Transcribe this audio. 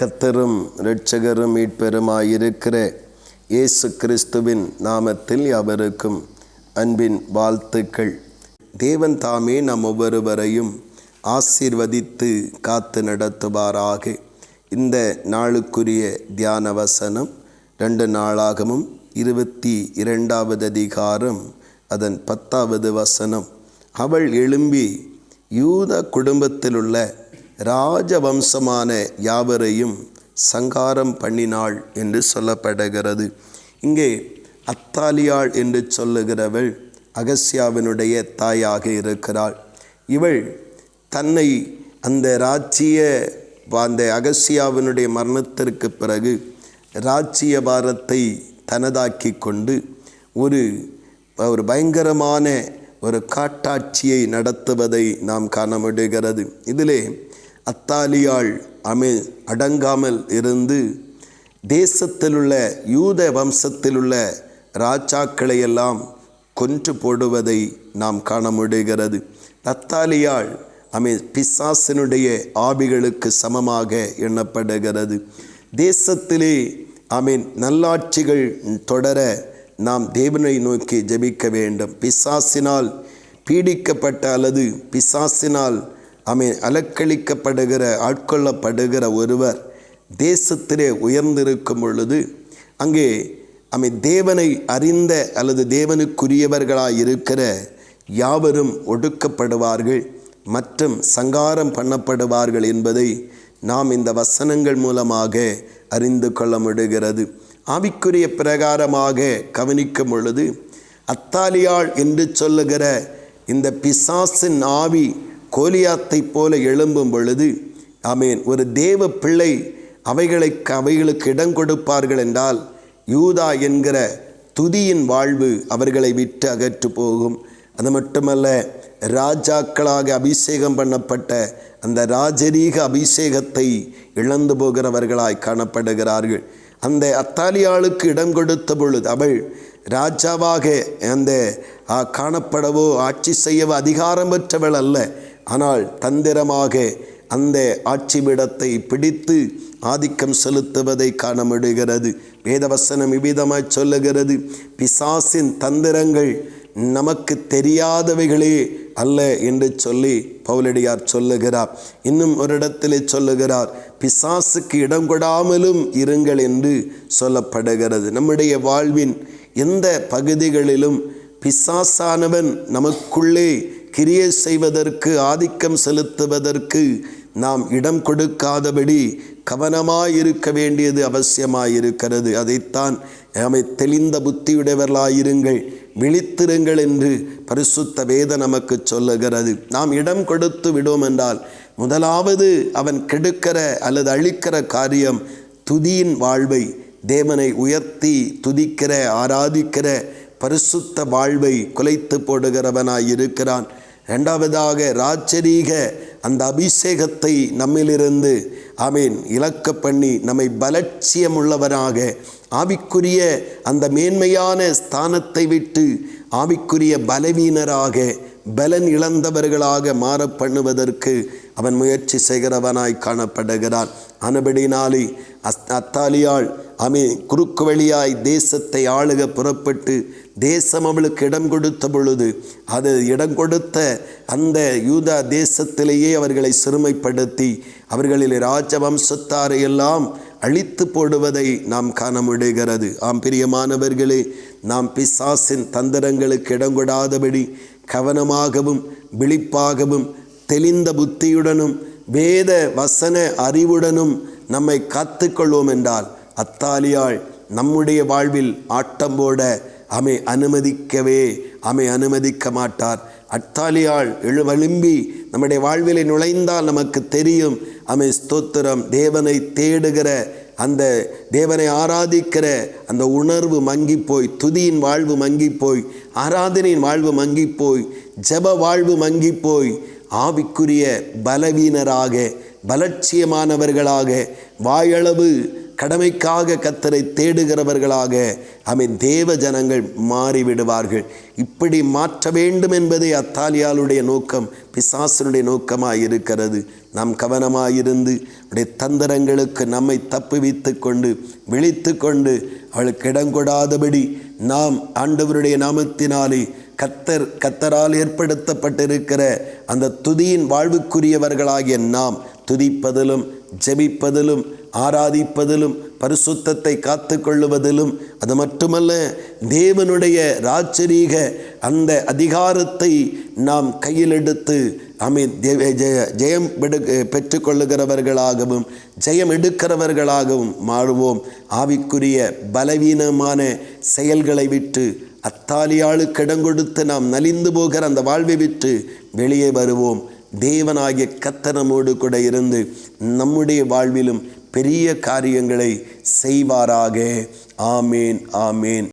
கத்தரும் இரட்சகரும் மீட்பெருமாயிருக்கிற இயேசு கிறிஸ்துவின் நாமத்தில் அவருக்கும் அன்பின் வாழ்த்துக்கள். தேவன் தாமே நம் ஒவ்வொருவரையும் ஆசீர்வதித்து காத்து நடத்துவாராக. இந்த நாளுக்குரிய தியான வசனம் ரெண்டு நாளாகமும் இருபத்தி இரண்டாவது அதிகாரம் அதன் பத்தாவது வசனம். அவள் எழும்பி யூத குடும்பத்திலுள்ள ராஜவம்சமான யாவரையும் சங்காரம் பண்ணினாள் என்று சொல்லப்படுகிறது. இங்கே அத்தாலியாள் என்று சொல்லுகிறவள் அகஸ்யாவினுடைய தாயாக இருக்கிறாள். இவள் தன்னை அந்த ராஜ்ய அந்த அகஸ்யாவினுடைய மரணத்திற்கு பிறகு ராஜ்ய பாரத்தை தனதாக்கி கொண்டு ஒரு ஒரு பயங்கரமான ஒரு காட்டாட்சியை நடத்துவதை நாம் காண முடிகிறது. இதிலே அத்தாலியாள் அமை அடங்காமல் இருந்து தேசத்திலுள்ள யூத வம்சத்திலுள்ள ராஜாக்களையெல்லாம் கொன்று போடுவதை நாம் காண முடிகிறது. அத்தாலியாள் அமை பிசாசினுடைய ஆவிகளுக்கு சமமாக எண்ணப்படுகிறது. தேசத்திலே அமீன் நல்லாட்சிகள் தொடர நாம் தேவனை நோக்கி ஜெபிக்க வேண்டும். பிசாசினால் பீடிக்கப்பட்ட அல்லது பிசாசினால் ஆமீன் அலக்களிக்கப்படுகிற ஆட்கொள்ளப்படுகிற ஒருவர் தேசத்திலே உயர்ந்திருக்கும் பொழுது அங்கே அமை தேவனை அறிந்த அல்லது தேவனுக்குரியவர்களாக இருக்கிற யாவரும் ஒடுக்கப்படுவார்கள் மற்றும் சங்காரம் பண்ணப்படுவார்கள் என்பதை நாம் இந்த வசனங்கள் மூலமாக அறிந்து கொள்ள முடிகிறது. ஆவிக்குரிய பிரகாரமாக கவனிக்கும் பொழுது அத்தாலியாள் என்று சொல்லுகிற இந்த பிசாசின் ஆவி கோலியாத்தை போல எழும்பும் பொழுது ஆமேன் ஒரு தேவ பிள்ளை அவைகளுக்கு அவைகளுக்கு இடம் கொடுப்பார்கள் என்றால் யூதா என்கிற துதியின் வாழ்வு அவர்களை விட்டு அகற்று போகும். அது மட்டுமல்ல ராஜாக்களாக அபிஷேகம் பண்ணப்பட்ட அந்த ராஜரீக அபிஷேகத்தை இழந்து போகிறவர்களாய் காணப்படுகிறார்கள். அந்த அத்தாலியாளுக்கு இடம் கொடுத்த பொழுது அவள் ராஜாவாக அந்த காணப்படவோ ஆட்சி செய்யவோ அதிகாரம் பெற்றவள் அல்ல. ஆனால் தந்திரமாக அந்த ஆட்சிபிடத்தை பிடித்து ஆதிக்கம் செலுத்துவதை காண முடிகிறது வேதவசனம் இவ்விதமாய் சொல்லுகிறது. பிசாசின் தந்திரங்கள் நமக்கு தெரியாதவைகளே அல்ல என்று சொல்லி பவுலடியார் சொல்லுகிறார். இன்னும் ஒரு இடத்திலே சொல்லுகிறார் பிசாசுக்கு இடம் கொடாமலும் இருங்கள் என்று சொல்லப்படுகிறது. நம்முடைய வாழ்வின் எந்த பகுதிகளிலும் பிசாசானவன் நமக்குள்ளே கிரியை செய்வதற்கு ஆதிக்கம் செலுத்துவதற்கு நாம் இடம் கொடுக்காதபடி கவனமாயிருக்க வேண்டியது அவசியமாயிருக்கிறது. அதைத்தான் அமை தெளிந்த புத்தியுடையவர்களாயிருங்கள் விழித்திருங்கள் என்று பரிசுத்த வேத நமக்கு சொல்லுகிறது. நாம் இடம் கொடுத்து விடுவோம் என்றால் முதலாவது அவன் கெடுக்கிற அல்லது அழிக்கிற காரியம் துதியின் வாழ்வை தேவனை உயர்த்தி துதிக்கிற ஆராதிக்கிற பரிசுத்த வாழ்வை குலைத்து போடுகிறவனாய் இருக்கிறான் ரெண்டாவதாக ராச்சரீக அந்த அபிஷேகத்தை நம்மிலிருந்து ஆமீன் இலக்க பண்ணி நம்மை பலட்சியமுள்ளவராக ஆவிக்குரிய அந்த மேன்மையான ஸ்தானத்தை விட்டு ஆவிக்குரிய பலவீனராக பலன் இழந்தவர்களாக மாற பண்ணுவதற்கு அவன் முயற்சி செய்கிறவனாய் காணப்படுகிறான். அனுபடினாலே அஸ் அத்தாலியாள் அமே குறுக்கு வழியாய் தேசத்தை ஆளுக புறப்பட்டு தேசம் அவளுக்கு இடம் கொடுத்த பொழுது அது இடம் கொடுத்த அந்த யூதா தேசத்திலேயே அவர்களை சிறுமைப்படுத்தி அவர்களில் ராஜவம்சத்தாரை எல்லாம் அழித்து போடுவதை நாம் காண முடிகிறது. ஆம் பிரியமானவர்களே நாம் பிசாசின் தந்திரங்களுக்கு இடம் கொடாதபடி கவனமாகவும் விழிப்பாகவும் தெளிந்த புத்தியுடனும் வேத வசன அறிவுடனும் நம்மை காத்துக்கொள்வோம் என்றால் அத்தாலியாள் நம்முடைய வாழ்வில் ஆட்டம் போட அமை அனுமதிக்கவே அமை அனுமதிக்க மாட்டார். அத்தாலியாள் எழுவழும்பி நம்முடைய வாழ்விலை நுழைந்தால் நமக்கு தெரியும் அமை ஸ்தோத்திரம் தேவனை தேடுகிற அந்த தேவனை ஆராதிக்கிற அந்த உணர்வு மங்கி போய் துதியின் வாழ்வு மங்கி போய் ஆராதனையின் வாழ்வு மங்கி போய் ஜப வாழ்வு மங்கி போய் ஆவிக்குரிய பலவீனராக பலட்சியமானவர்களாக வாயளவு கடமைக்காக கத்தரை தேடுகிறவர்களாக அமீன் தேவ ஜனங்கள் மாறிவிடுவார்கள். இப்படி மாற்ற வேண்டும் என்பதே அத்தாலியாளுடைய நோக்கம் பிசாசனுடைய நோக்கமாக இருக்கிறது நாம் கவனமாயிருந்து அவருடைய தந்திரங்களுக்கு நம்மை தப்புவித்து கொண்டு விழித்து கொண்டு அவளுக்கு இடங்கொடாதபடி நாம் ஆண்டவருடைய நாமத்தினாலே கத்தர் கத்தரால் ஏற்படுத்தப்பட்டிருக்கிற அந்த துதியின் வாழ்வுக்குரியவர்களாகிய நாம் துதிப்பதிலும் ஜெபிப்பதிலும் ஆராதிப்பதிலும் பரிசுத்தத்தை காத்து கொள்ளுவதிலும் அது மட்டுமல்ல தேவனுடைய ராச்சரீக அந்த அதிகாரத்தை நாம் கையில் எடுத்து அமை ஜெய ஜெயம் எடு பெற்றுக்கொள்ளுகிறவர்களாகவும் ஜெயம் எடுக்கிறவர்களாகவும் மாறுவோம். ஆவிக்குரிய பலவீனமான செயல்களை விட்டு அத்தாலியாளுக்கு இடம் கொடுத்து நாம் நலிந்து போகிற அந்த வாழ்வை விட்டு வெளியே வருவோம். தேவனாகிய கத்தனமோடு கூட இருந்து நம்முடைய வாழ்விலும் பெரிய காரியங்களை செய்வாராக. ஆமேன் ஆமேன்.